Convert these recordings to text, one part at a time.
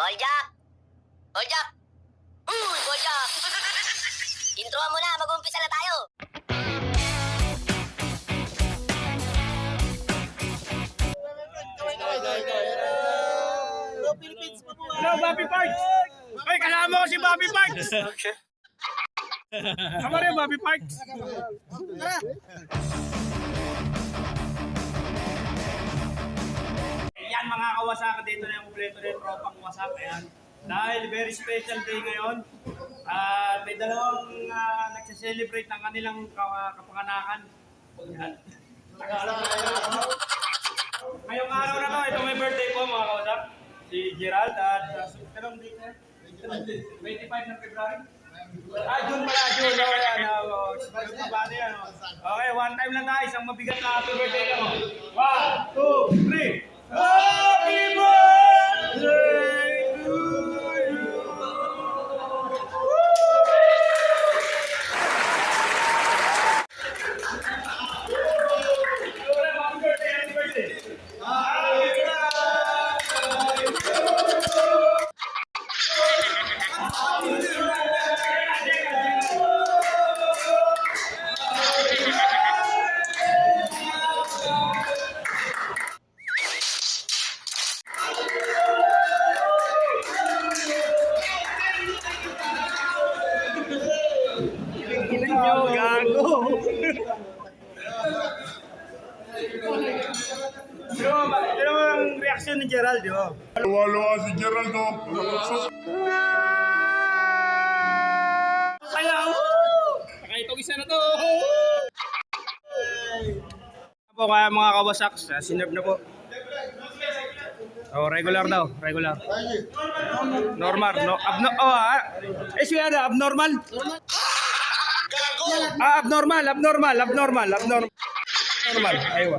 Boljak! Boljak! Uy, Boljak! Introan mo na, mag-umpisa na tayo! Hello, Bobby Parks! Ay, kasama ko si Bobby Parks! Tama rin, Bobby Parks! Mga kawasaka dito na yung kompleto na yung tropang wasak. Ayan. Dahil very special day ngayon. At may dalawang uh, nagsiselebrate ng kanilang ka- kapanganakan. Yan. Tagalog na yun. Ngayong araw na to, ito may birthday po mga kawasak. Si Gerald at uh, kanong date na? 25 ng February? Ah, June pala, June. Oh, yan. Oh, ba yan? Okay, one time lang tayo. Isang mabigat na happy birthday lang. oh. One, two, three. Happy birthday Ba? Luwa-luwa si Geraldo. Kaya, Nakaitong isa na to. po kaya mga kawasak, sa sinerve na po. Oh, regular daw, regular. Normal, no, abno, oh, ah. Eh, siya na, abnormal. Ah, abnormal, abnormal, abnormal, abnormal. Normal, aywa.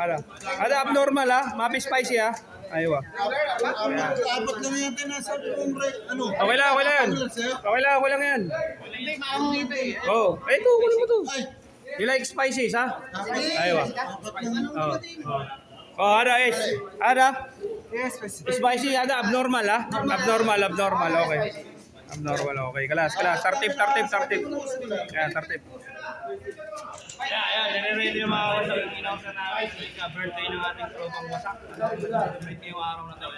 Ano? Ano, abnormal ah, mapi spicy ah. Aywa. Dapat lang yan tinasabi kong re, ano? Okay lang, okay lang yan. Okay lang, okay lang yan. Oh, eh, ito, kunin mo to. Ay, You like spices, ha? Aywa. lang. Oh. Oh, ada is. Ada. Spicy, ada abnormal ha? Abnormal, abnormal, okay. Abnormal, okay. Kalas, kalas. Tartip, tartip, tartip. Yan, tartip. Yeah, yeah. Nire-ready yung mga wasak yung inausan namin. Sa birthday ng ating tropang wasak. Birthday yung araw na to.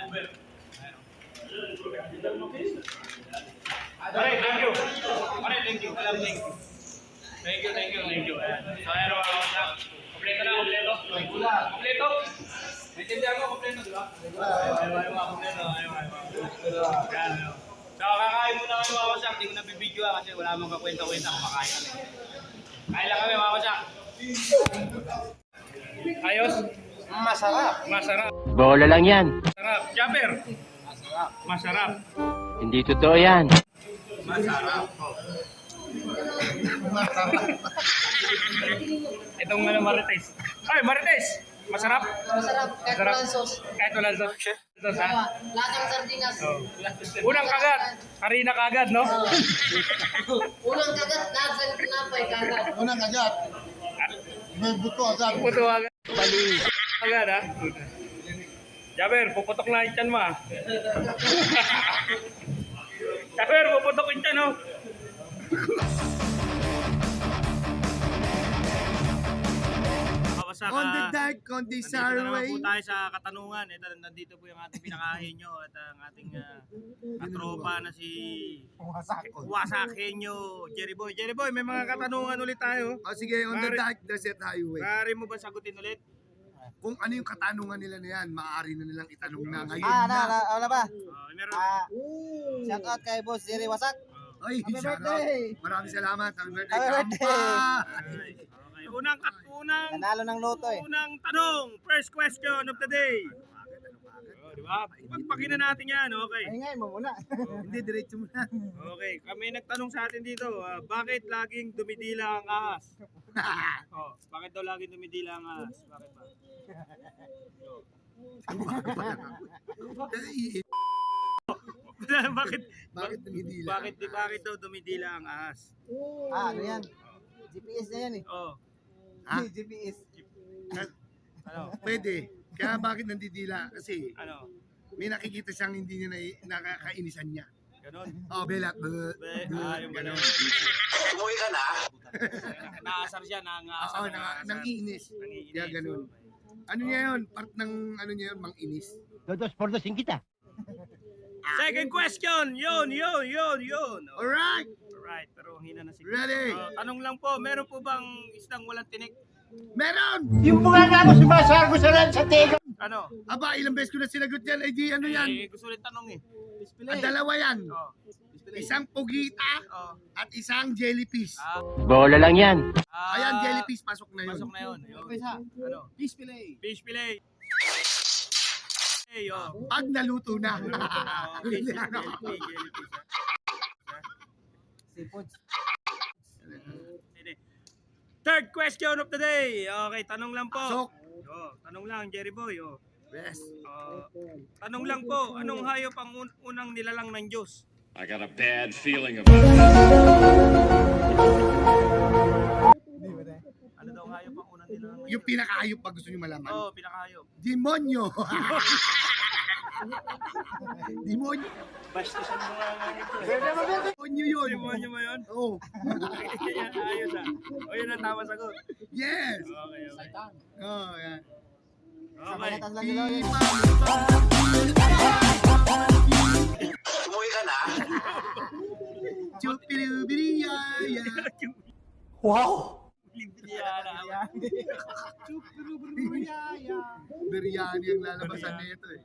Pare, thank you. Pare, thank you. Alam, thank you. Thank you, thank you, thank you. So, ayan mga wasak. Kompleto na, kompleto. Kompleto. Naintindihan ko, kompleto, di ba? Ayaw, ayaw, ayaw, kompleto. Ayaw, ayaw, ayaw. So, kakain muna kami mga wasak. Hindi ko na bibidyo ah, kasi wala mong kakwenta-kwenta kumakain. Kain lang kami mga wasak. Ayos? Masarap. Masarap. Bola lang yan. Masarap. Jumper. Masarap. Masarap. Hindi totoo yan. Masarap. Itong ano, Marites. Ay, Marites! Masarap? Masarap, kahit Masarap. walang sauce. Kahit walang sauce. Sauce, ha? Ah, Lahat ng sardinas. Oh. Unang kagat. Harina kagad, no? Unang kagat, lahat ng tinapay kagat. Unang agad. May buto agad. Puto agad. Bali. Agad, ha? Jaber, puputok na yung tiyan mo, ha? Jaber, puputok yung tiyan, oh. Kawasaka. On the dark, on the Nandito na naman highway. po tayo sa katanungan. Ito, nandito po yung ating pinakahenyo at ang ating uh, katropa na si Wasakenyo, Jerry Boy. Jerry Boy, may mga katanungan ulit tayo. O sige, on the Pare- dark desert highway. Maaari mo ba sagutin ulit? Kung ano yung katanungan nila na yan, maaari na nilang itanong na ngayon Ah, na, na. na, wala ba? Uh, meron. Ah, shout out kay Boss Jerry Wasak. Ay, Happy shout out. birthday! Maraming salamat. Happy birthday, Happy Kampa! Okay. Unang kat unang Nanalo ng loto eh. unang tanong, first question of the day. Oh, di ba? Pagpakinan natin 'yan, okay. Ay ngay mo muna. Hindi, diretso mo na. Okay, kami nagtanong sa atin dito, ah, bakit laging dumidila ang ahas? oh, bakit daw laging dumidila ang ahas? Bakit ba? bakit Bakit dumidila? bakit bakit daw dumidila ang ahas? Ah, ano yan? GPS na yan eh. Oh, Ha? GPS. ano? Pwede. Kaya bakit nandidila? Kasi Ano? may nakikita siyang hindi niya na, nakakainisan niya. Ganon. Oh, belat. Be, Be, ah, yung ganon. Umuwi ka na? Naasar siya, nangasar. Oo, nang, nang iinis. Nangiinis. Kaya ganun. Ano niya yun? Part ng ano niya yun, mang inis. Todos por dos kita. Second question! Yun, yun, yun, yun. Oh, Alright! Alright, pero ang hina na si Ready? Oh, tanong lang po, meron po bang isdang walang tinik? Meron! Yung mga nga mo sumasago sa lan sa tega. Ano? Aba, ilang beses ko na sinagot yan. Ay di, ano yan? Eh, gusto ulit tanong eh. Ang dalawa yan. Oh, Isang pugita oh. at isang jellyfish. Ah, Bola lang yan. ah, Ayan, jellyfish, pasok na yun. Pasok na yun. yun. Ano? Fish fillet. Fish fillet. Hey, oh. Pag naluto na. Oh, fish, jellyfish, jellyfish. Seafoods. Sige. Third question of the day. Okay, tanong lang po. Pasok. Oh, tanong lang, Jerry Boy. Oh. Yes. Ah, tanong lang po, anong hayop ang un- unang nilalang ng Diyos? I got a bad feeling about it. Ano daw hayop ang unang nilalang ng Yung pinakahayop pag gusto nyo malaman. Oh, pinakahayop. Demonyo. Demonyo. Basta sa mga ito. Demonyo yun. Demonyo mo yun? Oh. Yan, ayos ah. O yun ang tama sagot. Yes. Okay, okay. Oh, yan. Okay. Umuwi ka na? Chupirubiriyaya. Libyana. Biryani ang lalabasan na ito eh.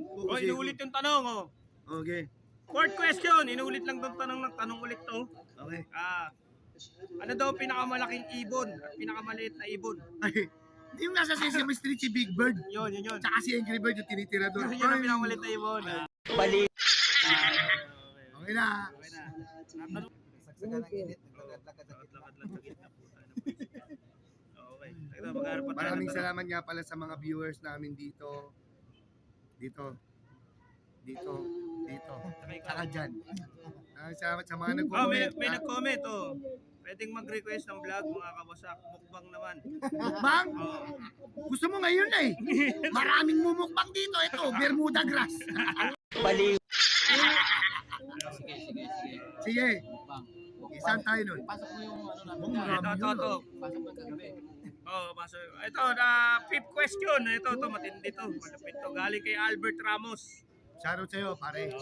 O, inuulit yung tanong oh. Okay. Fourth question, inuulit lang tong tanong ng tanong ulit to. Okay. Ah, ano daw pinakamalaking ibon at pinakamaliit na ibon? Ay, yung nasa Sesame Street si Big Bird. Yun, yun, yun. Tsaka si Angry Bird yung tinitira doon. Yun ang pinakamaliit na ibon. Ah. Bali. Okay na. Okay na. Saksakan ng init. Naglalakad sa gitna. Okay. Maraming salamat nga pala sa mga viewers namin dito. Dito. Dito. Dito. Saka dyan. Maraming salamat sa mga Oh, may, nag-comment. may Ah, nag-comment oh. Pwedeng mag-request ng vlog mga kabasak. Mukbang naman. Mukbang? Oh. Gusto mo ngayon eh. Maraming mumukbang dito. Ito, Bermuda grass. Bali. Sige, sige, sige. Sige, Bang. isang tayo nun. Pasok mo yung ano namin. Oh, Ito, ito, ito. ah. Pasok mo yung kagabi. Oh, paso. Ito, na fifth question. Ito, ito, matindi to. Malapit to. Galing kay Albert Ramos. Shoutout sa'yo, pare.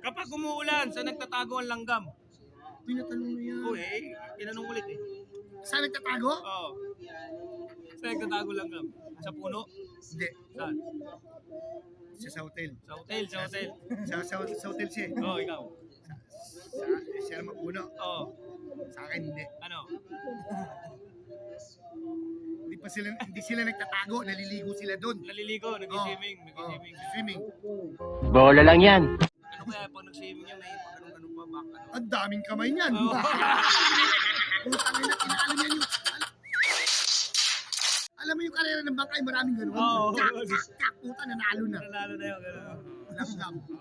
Kapag umuulan, sa nagtatago ang langgam? Pinatanong mo yan. Oh, eh, tinanong ulit eh. Saan nagtatago? Oh. Sa nagtatago ang langgam? Sa puno? Hindi. Saan? Siya sa hotel. Sa hotel, sa hotel. Sa, sa, sa hotel siya. eh. Oh, ikaw. Sa, siya naman puno. Oh, Sa akin, hindi. ano? Pa sila, hindi sila nagtatago. Naliligo sila doon. Naliligo, nag-swimming, Oh, nag-swimming. swimming. Bola lang yan. Ano kaya pag nag-swimming yan, may pag ganun-ganun pa, back, ano? Ang daming kamay niyan. Oh. Yung... Alam mo yung karera ng bangkay, maraming ganun. Oo. Tsak, tsak, tsak, puta, nanalo na. Nanalo na yun, ganun.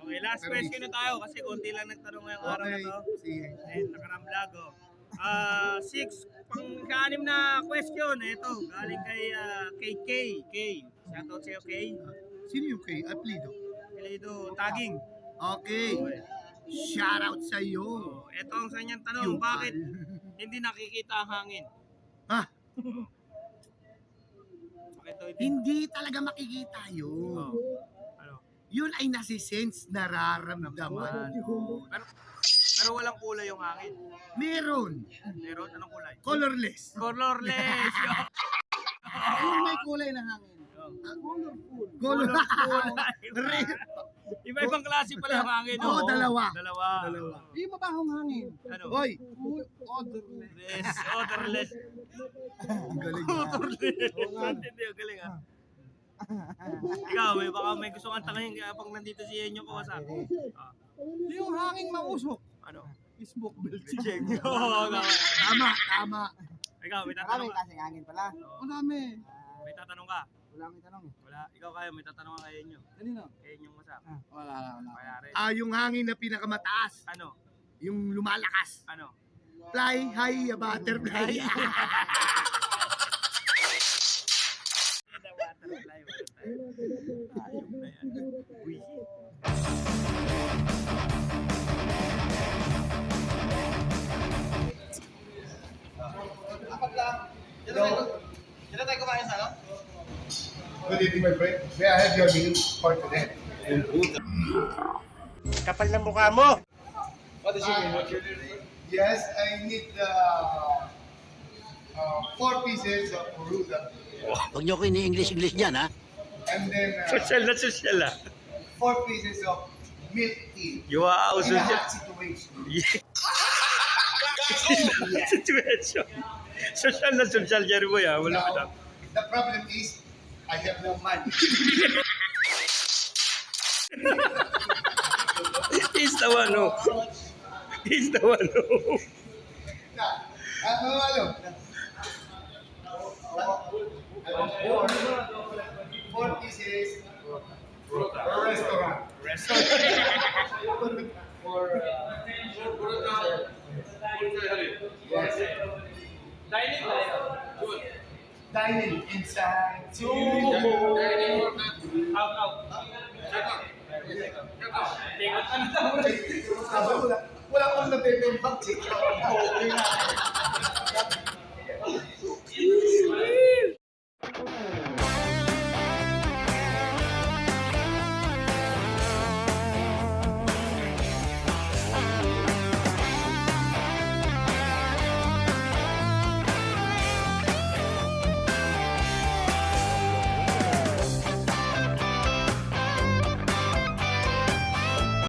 Okay, last question na tayo kasi konti lang nagtanong ngayong araw na Okay, to. sige. Eh, nakarang vlog, oh. Ah, six, pang-kaanim na question. Ito, galing kay ah, kay Kay. Kay. Shoutout sa'yo, Kay. Sino yung kay? Aplido. Kailangan tagging. Okay. Shoutout sa iyo. Oh, ito ang sa inyong tanong, bakit hindi nakikita ang hangin? Ha? Bakit daw hindi? Talaga makikita yun. Oh. Ano? Yun ay nasi-sense, nararamdaman. Pero, pero walang kulay yung hangin. Meron. Meron, anong kulay? Colorless. Colorless! Yung may kulay na hangin. Color. Colorful. Red. Iba-ibang klase pala yung hangin. Oo, dalawa. Dalawa. Dalawa. Yung mabahong hangin. Ano? Hoy, Odorless. Odorless. ang galing. Odorless. Hindi, ang galing ah. Ikaw, may baka may gusto kang tangahin kaya pag nandito si Enyo Kawasaki. Ah, Yung hangin mausok. ano? Smoke belt. Si Enyo. Oo, ikaw. Tama, tama. Ikaw, may tatanong ka. klaseng hangin pala. Oo. Marami. May tatanong ka. Wala akong tanong eh. Wala. Ikaw kayo, may tatanong ka kay Enyo. Kanino? Kay Enyo Kawasaki. Ah, wala, wala, wala. Kaya rin. Ah, yung hangin na pinakamataas. Ano? Yung lumalakas. Ano? Fly high, a butterfly. The butterfly. Good evening, my friend. May I have your meal for today? Kapal ng mukha mo. Yes, I need uh, uh, four pieces of Perusa. Huwag niyo ko ini-English-English dyan, ha? And then uh, Social na social ah. four pieces of milk tea. Wow, In a social. hot situation. Situation. Social na social, Jerry Boy ah. Wala ka Now, the problem is, I have no money. He's the one who. He's the one who. Na, ano, ano? Four, four for restaurant. For, uh, yes. Dining inside. Out, out. Sabi ko na, wala akong nabebembag. Check out. Okay na.